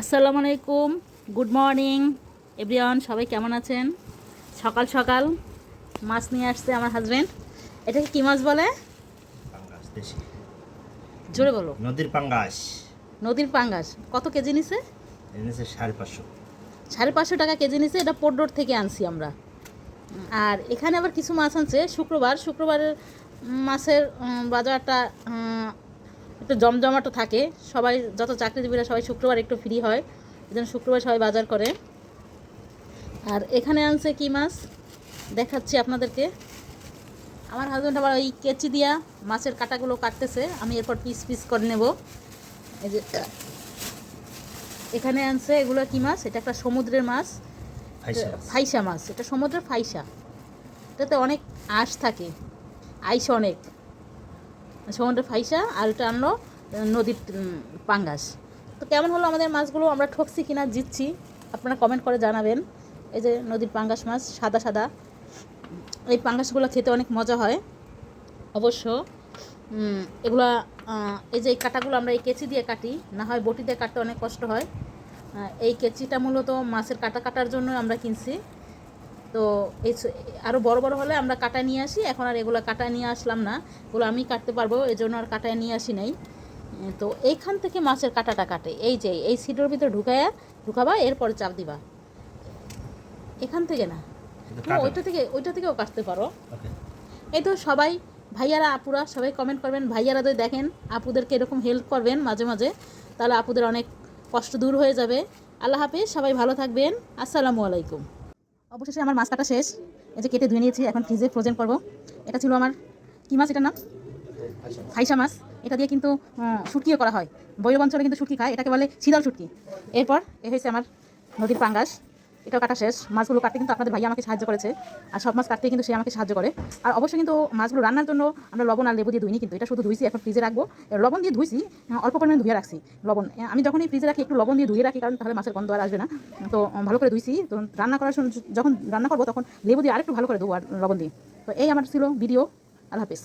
আসসালামু আলাইকুম good morning everyone সবাই কেমন আছেন? সকাল সকাল মাছ নিয়ে আসছে আমার হাজব্যান্ড এটাকে কী মাছ বলে? পাঙ্গাস দেশি। জোরে বলো। নদীর পাঙ্গাস। নদীর পাঙ্গাস। কত কেজি নিছে? এনেছে সাড়ে পাঁচশো। সাড়ে পাঁচশো টাকা কেজি নিছে এটা পোড্ডোর থেকে আনছি আমরা। আর এখানে আবার কিছু মাছ আনছে শুক্রবার। শুক্রবারের মাছের বাজারটা একটু জমজমাটো থাকে। সবাই যত চাকরিজীবীরা সবাই শুক্রবার একটু ফ্রি হয়। এই জন্য শুক্রবার সবাই বাজার করে। আর এখানে আনছে কি মাছ? দেখাচ্ছি আপনাদেরকে। আমার হাজব্যান্ড আবার ওই কেচি দিয়া মাছের কাটাগুলো কাটতেছে। আমি এরপর পিস পিস করে নেব। এই যে এখানে আনছে এগুলো কি মাছ? এটা একটা সমুদ্রের মাছ। ফাইসা মাছ। এটা সমুদ্রের ফাইসা। এটাতে অনেক আঁশ থাকে। আইস অনেক। সমুদ্রের ফাইসা আর এটা আনলো নদীর পাঙ্গাস। তো কেমন হলো আমাদের মাছগুলো? আমরা ঠকছি কিনা জিতছি। আপনারা কমেন্ট করে জানাবেন। এই যে নদীর পাঙ্গাস মাছ, সাদা সাদা। এই পাঙ্গাসগুলো খেতে অনেক মজা হয়। অবশ্য এগুলা এই যে এই কাটাগুলো আমরা এই কেচি দিয়ে কাটি, না হয় বটি দিয়ে কাটতে অনেক কষ্ট হয়। এই কেচিটা মূলত মাছের কাটা কাটার জন্য আমরা কিনছি। তো এই আরও বড় বড় হলে আমরা কাটা নিয়ে আসি। এখন আর এগুলো কাটা নিয়ে আসলাম না। এগুলো আমি কাটতে পারব এই জন্য আর কাটায় নিয়ে আসি নাই। তো এইখান থেকে মাছের কাটাটা কাটে। এই যে এই সিটের ভিতরে ঢুকায়া ঢুকাবা এরপরে চাপ দিবা। এখান থেকে না। হ্যাঁ, ওইটা থেকে ওইটা থেকেও কাটতে পারো। এই তো সবাই ভাইয়ারা আপুরা সবাই কমেন্ট করবেন। ভাইয়ারা যদি দেখেন আপুদেরকে এরকম হেল্প করবেন মাঝে মাঝে তাহলে আপুদের অনেক কষ্ট দূর হয়ে যাবে। আল্লাহ হাফিজ সবাই ভালো থাকবেন। আসসালামু আলাইকুম। অবশেষে আমার মাছ কাটা শেষ। এই যে কেটে ধুয়ে নিয়েছি, এখন ফ্রিজে ফ্রোজেন করব। এটা ছিল আমার, কি মাছ এটার নাম? ফাইসা মাছ। এটা দিয়ে কিন্তু সুটকিও করা হয়। বৈরব অঞ্চলে কিন্তু শুটকি খায়, এটাকে বলে শিদাল শুটকি। এরপর এ হয়েছে আমার নদীর পাঙ্গাস। এটাও কাটা শেষ। মাছগুলো কাটতে কিন্তু আপনাদের ভাইয়া আমাকে সাহায্য করেছে। আর সব মাছ কাটতে কিন্তু সে আমাকে সাহায্য করে। আর অবশ্যই কিন্তু মাছগুলো রান্নার জন্য আমরা লবণ আর লেবু দিয়ে ধুইনি কিন্তু। এটা শুধু ধুইছি, এখন ফ্রিজে রাখব। লবণ দিয়ে ধুইছি অল্প পরিমাণে ধুয়ে রাখছি লবণ। আমি যখনই ফ্রিজে রাখি, একটু লবণ দিয়ে ধুয়ে রাখি, কারণ তাহলে মাছের গন্ধ আর আসবে না। তো ভালো করে ধুইছি। তো রান্না করার সময় যখন রান্না করব তখন লেবু দিয়ে আরেকটু ভালো করে দেবো আর লবণ দিয়ে। তো এই আমার ছিল ভিডিও। আল্লাহ হাফিজ।